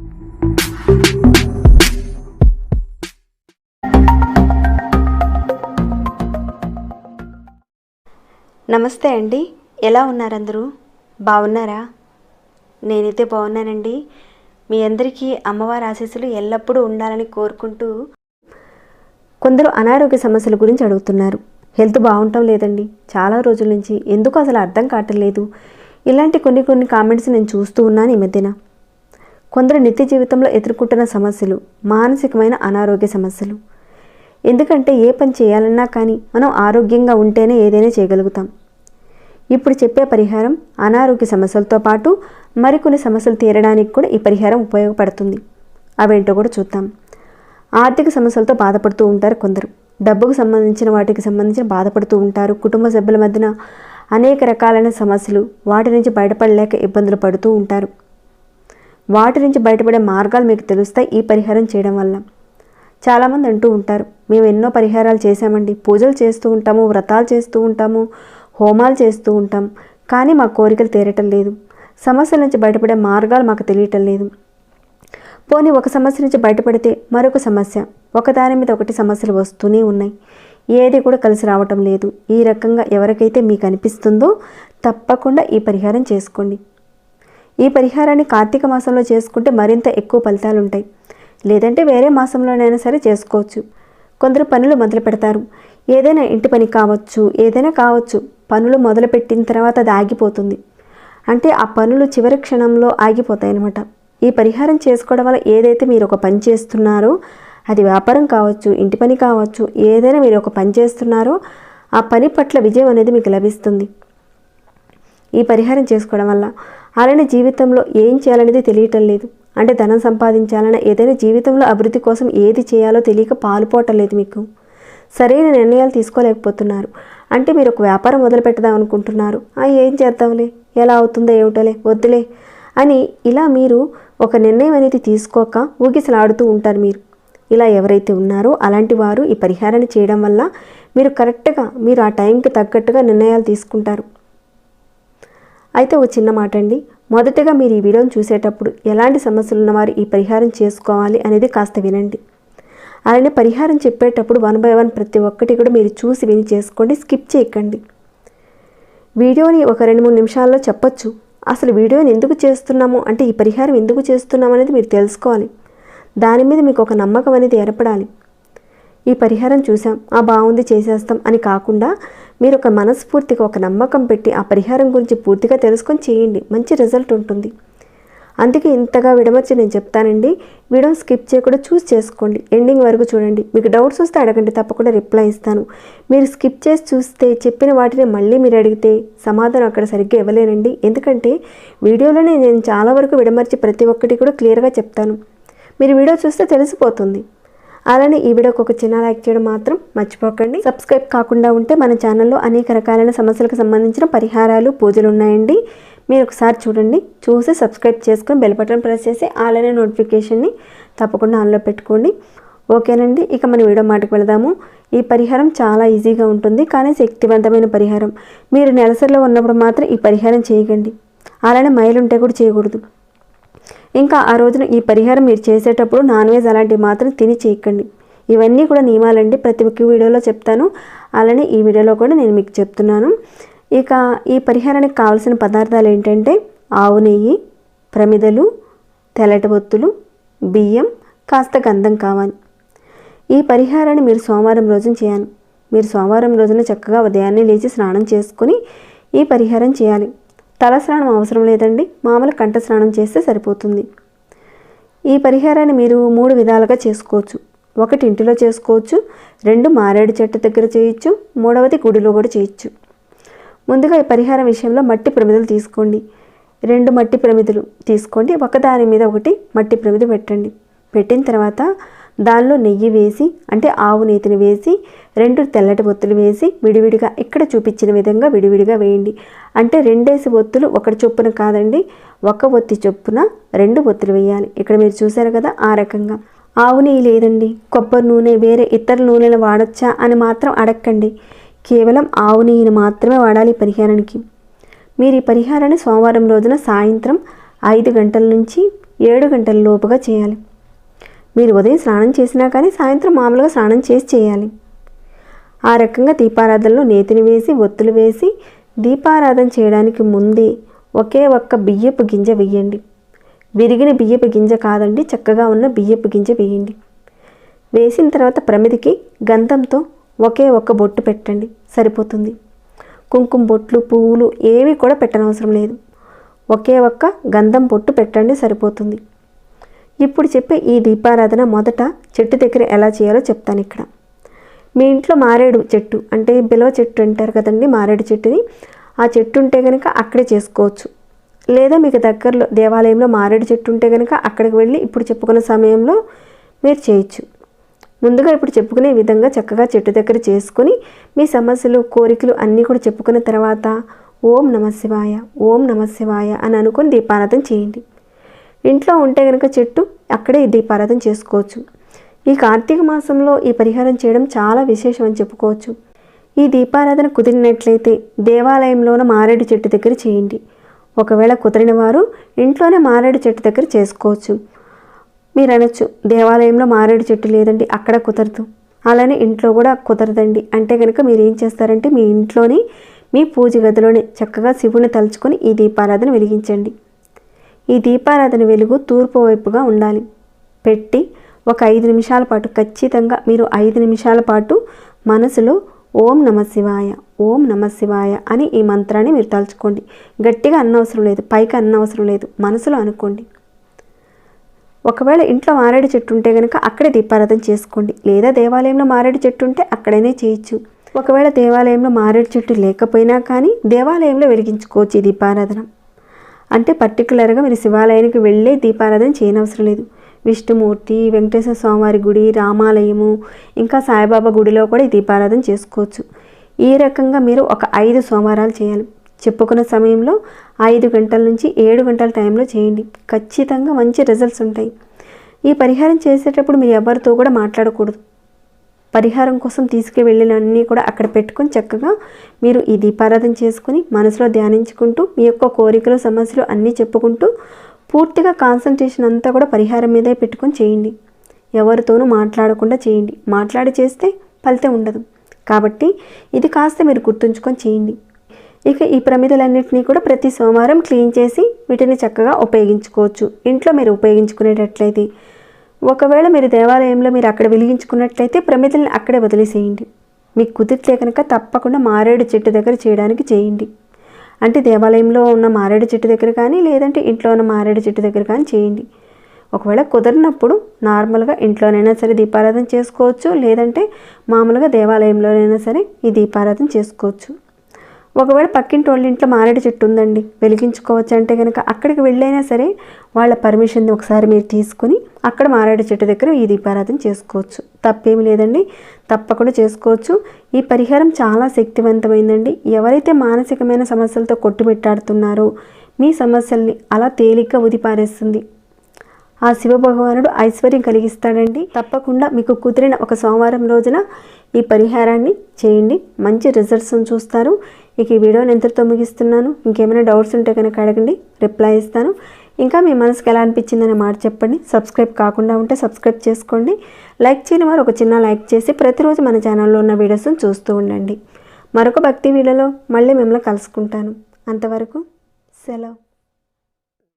నమస్తే అండి. ఎలా ఉన్నారందరూ? బాగున్నారా? నేనైతే బాగున్నానండి. మీ అందరికీ అమ్మవారి ఆశీస్సులు ఎల్లప్పుడూ ఉండాలని కోరుకుంటూ కొందరు అనారోగ్య సమస్యల గురించి అడుగుతున్నారు. హెల్త్ బాగుండటం లేదండి. చాలా రోజుల నుంచి ఎందుకు అసలు అర్థం కావట్లేదు ఇలాంటి కొన్ని కొన్ని కామెంట్స్ నేను చూస్తూ ఉన్నాను ఈ మధ్యన. కొందరు నిత్య జీవితంలో ఎదుర్కొంటున్న సమస్యలు మానసికమైన అనారోగ్య సమస్యలు. ఎందుకంటే ఏ పని చేయాలన్నా కానీ మనం ఆరోగ్యంగా ఉంటేనే ఏదైనా చేయగలుగుతాం. ఇప్పుడు చెప్పే పరిహారం అనారోగ్య సమస్యలతో పాటు మరికొన్ని సమస్యలు తీరడానికి కూడా ఈ పరిహారం ఉపయోగపడుతుంది. అవేంటో కూడా చూద్దాం. ఆర్థిక సమస్యలతో బాధపడుతూ ఉంటారు కొందరు. డబ్బుకు సంబంధించిన వాటికి సంబంధించిన బాధపడుతూ ఉంటారు. కుటుంబ సభ్యుల మధ్యన అనేక రకాలైన సమస్యలు వాటి నుంచి బయటపడలేక ఇబ్బందులు పడుతూ ఉంటారు. వాటి నుంచి బయటపడే మార్గాలు మీకు తెలుస్తాయి ఈ పరిహారం చేయడం వల్ల. చాలామంది అంటూ ఉంటారు మేము ఎన్నో పరిహారాలు చేశామండి. పూజలు చేస్తూ ఉంటాము వ్రతాలు చేస్తూ ఉంటాము హోమాలు చేస్తూ ఉంటాం. కానీ మా కోరికలు తీరటం లేదు. సమస్యల నుంచి బయటపడే మార్గాలు మాకు తెలియటం లేదు. పోనీ ఒక సమస్య నుంచి బయటపడితే మరొక సమస్య. ఒకదాని మీద ఒకటి సమస్యలు వస్తూనే ఉన్నాయి. ఏది కూడా కలిసి రావటం లేదు. ఈ రకంగా ఎవరికైతే మీకు అనిపిస్తుందో తప్పకుండా ఈ పరిహారం చేసుకోండి. ఈ పరిహారాన్ని కార్తీక మాసంలో చేసుకుంటే మరింత ఎక్కువ ఫలితాలు ఉంటాయి లేదంటే వేరే మాసంలోనైనా సరే చేసుకోవచ్చు. కొందరు పనులు మొదలు పెడతారు. ఏదైనా ఇంటి పని కావచ్చు ఏదైనా కావచ్చు పనులు మొదలుపెట్టిన తర్వాత అది ఆగిపోతుంది. అంటే ఆ పనులు చివరి క్షణంలో ఆగిపోతాయి అన్నమాట ఈ పరిహారం చేసుకోవడం వల్ల ఏదైతే మీరు ఒక పని చేస్తున్నారో అది వ్యాపారం కావచ్చు ఇంటి పని కావచ్చు ఏదైనా మీరు ఒక పని చేస్తున్నారో ఆ పని పట్ల విజయం అనేది మీకు లభిస్తుంది. ఈ పరిహారం చేసుకోవడం వల్ల అలానే జీవితంలో ఏం చేయాలనేది తెలియటం లేదు. అంటే ధనం సంపాదించాలన్నా ఏదైనా జీవితంలో అభివృద్ధి కోసం ఏది చేయాలో తెలియక పాలుపోవటం లేదు మీకు. సరైన నిర్ణయాలు తీసుకోలేకపోతున్నారు. అంటే మీరు ఒక వ్యాపారం మొదలు పెట్టదాం అనుకుంటున్నారు. "ఆ, ఏం చేద్దాంలే? ఎలా అవుతుందో ఏమిటోలే? వద్దులే అని ఇలా మీరు ఒక నిర్ణయం అనేది తీసుకోక ఊగిసలాడుతూ ఉంటారు మీరు. ఇలా ఎవరైతే ఉన్నారో అలాంటి వారు ఈ పరిహారాన్ని చేయడం వల్ల మీరు కరెక్ట్గా మీరు ఆ టైంకి తగ్గట్టుగా నిర్ణయాలు తీసుకుంటారు. అయితే ఒక చిన్న మాట అండి మొదటగా మీరు ఈ వీడియోని చూసేటప్పుడు ఎలాంటి సమస్యలు ఉన్నవారు ఈ పరిహారం చేసుకోవాలి అనేది కాస్త వినండి. అలానే పరిహారం చెప్పేటప్పుడు వన్ బై వన్ ప్రతి ఒక్కటి కూడా మీరు చూసి విని చేసుకోండి స్కిప్ చేయకండి. వీడియోని ఒక రెండు మూడు నిమిషాల్లో చెప్పొచ్చు. అసలు వీడియోని ఎందుకు చేస్తున్నాము? అంటే ఈ పరిహారం ఎందుకు చేస్తున్నాము అనేది మీరు తెలుసుకోవాలి. దాని మీద మీకు ఒక నమ్మకం అనేది ఏర్పడాలి. ఈ పరిహారం చూసాం ఆ బాగుంది చేసేస్తాం అని కాకుండా మీరు ఒక మనస్ఫూర్తిగా ఒక నమ్మకం పెట్టి ఆ పరిహారం గురించి పూర్తిగా తెలుసుకొని చేయండి. మంచి రిజల్ట్ ఉంటుంది. అందుకే ఇంతగా విడమర్చి నేను చెప్తానండి. వీడియో స్కిప్ చేయకుండా చూస్ చేసుకోండి. ఎండింగ్ వరకు చూడండి. మీకు డౌట్స్ వస్తే అడగండి. తప్పకుండా రిప్లై ఇస్తాను. మీరు స్కిప్ చేసి చూస్తే చెప్పిన వాటిని మళ్ళీ మీరు అడిగితే సమాధానం అక్కడ సరిగ్గా ఇవ్వలేనండి. ఎందుకంటే వీడియోలోనే నేను చాలా వరకు విడమర్చి ప్రతి ఒక్కటి కూడా క్లియర్గా చెప్తాను. మీరు వీడియో చూస్తే తెలిసిపోతుంది. అలానే ఈ వీడియోకి ఒక చిన్న లైక్ చేయడం మాత్రం మర్చిపోకండి. సబ్స్క్రైబ్ కాకుండా ఉంటే మన ఛానల్లో అనేక రకాలైన సమస్యలకు సంబంధించిన పరిహారాలు పూజలు ఉన్నాయండి. మీరు ఒకసారి చూడండి. చూసి సబ్స్క్రైబ్ చేసుకొని బెల్ బటన్ ప్రెస్ చేసి అలానే నోటిఫికేషన్ని తప్పకుండా ఆన్లో పెట్టుకోండి. ఓకేనండి. ఇక మన వీడియో మాటకు వెళదాము. ఈ పరిహారం చాలా ఈజీగా ఉంటుంది కానీ శక్తివంతమైన పరిహారం. మీరు నెలసరిలో ఉన్నప్పుడు మాత్రం ఈ పరిహారం చేయకండి అలానే మైలుంటే కూడా చేయకూడదు. ఇంకా ఆ రోజున ఈ పరిహారం మీరు చేసేటప్పుడు నాన్ వెజ్ అలాంటివి మాత్రం తిని చేయకండి. ఇవన్నీ కూడా నియమాలండి. ప్రతి ఒక్క వీడియోలో చెప్తాను. అలానే ఈ వీడియోలో కూడా నేను మీకు చెప్తున్నాను. ఇక ఈ పరిహారానికి కావాల్సిన పదార్థాలు ఏంటంటే ఆవు నెయ్యి ప్రమిదలు తెల్లటి ఒత్తులు బియ్యం కాస్త గంధం కావాలి. ఈ పరిహారాన్ని మీరు సోమవారం రోజున చేయాలి. మీరు సోమవారం రోజున చక్కగా ఉదయాన్నే లేచి స్నానం చేసుకుని ఈ పరిహారం చేయాలి. తలస్నానం అవసరం లేదండి. మామూలు కంఠస్నానం చేస్తే సరిపోతుంది. ఈ పరిహారాన్ని మీరు మూడు విధాలుగా చేసుకోవచ్చు. ఒకటి ఇంటిలో చేసుకోవచ్చు రెండు మారేడు చెట్టు దగ్గర చేయొచ్చు మూడవది గుడిలో కూడా చేయొచ్చు. ముందుగా ఈ పరిహారం విషయంలో మట్టి ప్రమిదలు తీసుకోండి. రెండు మట్టి ప్రమిదలు తీసుకోండి. ఒకదాని మీద ఒకటి మట్టి ప్రమిద పెట్టండి. పెట్టిన తర్వాత దానిలో నెయ్యి వేసి అంటే ఆవు నేతిని వేసి రెండు తెల్లటి ఒత్తులు వేసి విడివిడిగా ఇక్కడ చూపించిన విధంగా విడివిడిగా వేయండి. అంటే రెండేసి ఒత్తులు ఒకటి చొప్పున కాదండి ఒక ఒత్తి చొప్పున రెండు ఒత్తులు వేయాలి. ఇక్కడ మీరు చూసారు కదా ఆ రకంగా. ఆవు నెయ్యి లేదండి కొబ్బరి నూనె వేరే ఇతర నూనెలు వాడొచ్చా అని మాత్రం అడక్కండి. కేవలం ఆవు నెయ్యిని మాత్రమే వాడాలి పరిహారానికి. మీరు ఈ పరిహారాన్ని సోమవారం రోజున సాయంత్రం ఐదు గంటల నుంచి ఏడు గంటల లోపుగా చేయాలి. మీరు ఉదయం స్నానం చేసినా కానీ సాయంత్రం మామూలుగా స్నానం చేసి చేయాలి. ఆ రకంగా దీపారాధనలో నేతిని వేసి ఒత్తులు వేసి దీపారాధన చేయడానికి ముందే ఒకే ఒక్క బియ్యపు గింజ వేయండి. విరిగిన బియ్యపు గింజ కాదండి చక్కగా ఉన్న బియ్యపు గింజ వేయండి. వేసిన తర్వాత ప్రమిదికి గంధంతో ఒకే ఒక్క బొట్టు పెట్టండి సరిపోతుంది. కుంకుమ బొట్లు పువ్వులు ఏవి కూడా పెట్టనవసరం లేదు. ఒకే ఒక్క గంధం బొట్టు పెట్టండి సరిపోతుంది. ఇప్పుడు చెప్పే ఈ దీపారాధన మొదట చెట్టు దగ్గర ఎలా చేయాలో చెప్తాను ఇక్కడ. మీ ఇంట్లో మారేడు చెట్టు అంటే బిలవ చెట్టు అంటారు కదండి మారేడు చెట్టుని. ఆ చెట్టు ఉంటే కనుక అక్కడే చేసుకోవచ్చు. లేదా మీకు దగ్గరలో దేవాలయంలో మారేడు చెట్టు ఉంటే కనుక అక్కడికి వెళ్ళి ఇప్పుడు చెప్పుకున్న సమయంలో మీరు చేయొచ్చు. ముందుగా ఇప్పుడు చెప్పుకునే విధంగా చక్కగా చెట్టు దగ్గర చేసుకొని మీ సమస్యలు కోరికలు అన్నీ కూడా చెప్పుకున్న తర్వాత ఓం నమ శివాయ ఓం నమ శివాయ అని అనుకొని దీపారాధన చేయండి. ఇంట్లో ఉంటే కనుక చెట్టు అక్కడే దీపారాధన చేసుకోవచ్చు. ఈ కార్తీక మాసంలో ఈ పరిహారం చేయడం చాలా విశేషం అని చెప్పుకోవచ్చు. ఈ దీపారాధన కుదిరినట్లయితే దేవాలయంలోన మారేడు చెట్టు దగ్గర చేయండి. ఒకవేళ కుదిరిన వారు ఇంట్లోనే మారేడు చెట్టు దగ్గర చేసుకోవచ్చు. మీరు అనొచ్చు దేవాలయంలో మారేడు చెట్టు లేదండి అక్కడ కుదరదు. అలానే ఇంట్లో కూడా కుదరదండి. అంటే కనుక మీరు ఏం చేస్తారంటే మీ ఇంట్లోనే మీ పూజ గదిలోనే చక్కగా శివుని తలుచుకొని ఈ దీపారాధన వెలిగించండి. ఈ దీపారాధన వెలుగు తూర్పు వైపుగా ఉండాలి. పెట్టి ఒక ఐదు నిమిషాల పాటు ఖచ్చితంగా మీరు ఐదు నిమిషాల పాటు మనసులో ఓం నమ శివాయ ఓం నమ శివాయ అని ఈ మంత్రాన్ని మీరు తలుచుకోండి. గట్టిగా అన్నవసరం లేదు పైకి అన్నవసరం లేదు మనసులో అనుకోండి. ఒకవేళ ఇంట్లో మారేడు చెట్టు ఉంటే కనుక అక్కడే దీపారాధన చేసుకోండి. లేదా దేవాలయంలో మారేడు చెట్టు ఉంటే అక్కడనే చేయొచ్చు. ఒకవేళ దేవాలయంలో మారేడు చెట్టు లేకపోయినా కానీ దేవాలయంలో వెలిగించుకోవచ్చు ఈ దీపారాధన. అంటే పర్టికులర్గా మీరు శివాలయానికి వెళ్ళే దీపారాధన చేయనవసరం లేదు. విష్ణుమూర్తి వెంకటేశ్వర స్వామివారి గుడి రామాలయము ఇంకా సాయిబాబా గుడిలో కూడా ఈ దీపారాధన చేసుకోవచ్చు. ఈ రకంగా మీరు ఒక ఐదు సోమవారాలు చేయాలి. చెప్పుకున్న సమయంలో ఐదు గంటల నుంచి ఏడు గంటల టైంలో చేయండి. ఖచ్చితంగా మంచి రిజల్ట్స్ ఉంటాయి. ఈ పరిహారం చేసేటప్పుడు మీరు ఎవరితో కూడా మాట్లాడకూడదు. పరిహారం కోసం తీసుకువెళ్ళినన్నీ కూడా అక్కడ పెట్టుకొని చక్కగా మీరు ఈ దీపారాధన చేసుకుని మనసులో ధ్యానించుకుంటూ మీ యొక్క కోరికలు సమస్యలు అన్నీ చెప్పుకుంటూ పూర్తిగా కాన్సన్ట్రేషన్ అంతా కూడా పరిహారం మీదే పెట్టుకొని చేయండి. ఎవరితోనూ మాట్లాడకుండా చేయండి. మాట్లాడి చేస్తే ఫలితం ఉండదు. కాబట్టి ఇది కాస్త మీరు గుర్తుంచుకొని చేయండి. ఇక ఈ ప్రమిదలన్నింటినీ కూడా ప్రతి సోమవారం క్లీన్ చేసి వీటిని చక్కగా ఉపయోగించుకోవచ్చు. ఇంట్లో మీరు ఉపయోగించుకునేటట్లయితే ఒకవేళ మీరు దేవాలయంలో మీరు అక్కడ వెలిగించుకున్నట్లయితే ప్రమిదల్ని అక్కడే వదిలేసేయండి. మీకు కుదిరితే కనుక తప్పకుండా మారేడు చెట్టు దగ్గర చేయడానికి చేయండి. అంటే దేవాలయంలో ఉన్న మారేడు చెట్టు దగ్గర కానీ లేదంటే ఇంట్లో ఉన్న మారేడు చెట్టు దగ్గర కానీ చేయండి. ఒకవేళ కుదరినప్పుడు నార్మల్గా ఇంట్లోనైనా సరే దీపారాధన చేసుకోవచ్చు లేదంటే మామూలుగా దేవాలయంలోనైనా సరే ఈ దీపారాధన చేసుకోవచ్చు. ఒకవేళ పక్కింటి వాళ్ళ ఇంట్లో మారేడు చెట్టు ఉందండి వెలిగించుకోవచ్చు అంటే కనుక అక్కడికి వెళ్ళైనా సరే వాళ్ళ పర్మిషన్ ఒకసారి మీరు తీసుకుని అక్కడ మారేడు చెట్టు దగ్గర ఈ దీపారాధన చేసుకోవచ్చు. తప్పేమి లేదండి. తప్పకుండా చేసుకోవచ్చు. ఈ పరిహారం చాలా శక్తివంతమైందండి. ఎవరైతే మానసికమైన సమస్యలతో కొట్టుమిట్టాడుతున్నారో మీ సమస్యల్ని అలా తేలిగ్గా ఉదిపారేస్తుంది. ఆ శివభగవానుడు ఐశ్వర్యం కలిగిస్తాడండి. తప్పకుండా మీకు కుదిరిన ఒక సోమవారం రోజున ఈ పరిహారాన్ని చేయండి. మంచి రిజల్ట్స్ను చూస్తారు. ఇక ఈ వీడియోని ఎంతటితో ముగిస్తున్నాను. ఇంకేమైనా డౌట్స్ ఉంటే కనుక అడగండి. రిప్లై ఇస్తాను. ఇంకా మీ మనసుకి ఎలా అనిపించిందనే మాట చెప్పండి. సబ్స్క్రైబ్ కాకుండా ఉంటే సబ్స్క్రైబ్ చేసుకోండి. లైక్ చేయని వారు ఒక చిన్న లైక్ చేసి ప్రతిరోజు మన ఛానల్లో ఉన్న వీడియోస్ని చూస్తూ ఉండండి. మరొక భక్తి వీడియోలో మళ్ళీ మిమ్మల్ని కలుసుకుంటాను. అంతవరకు సెలవు.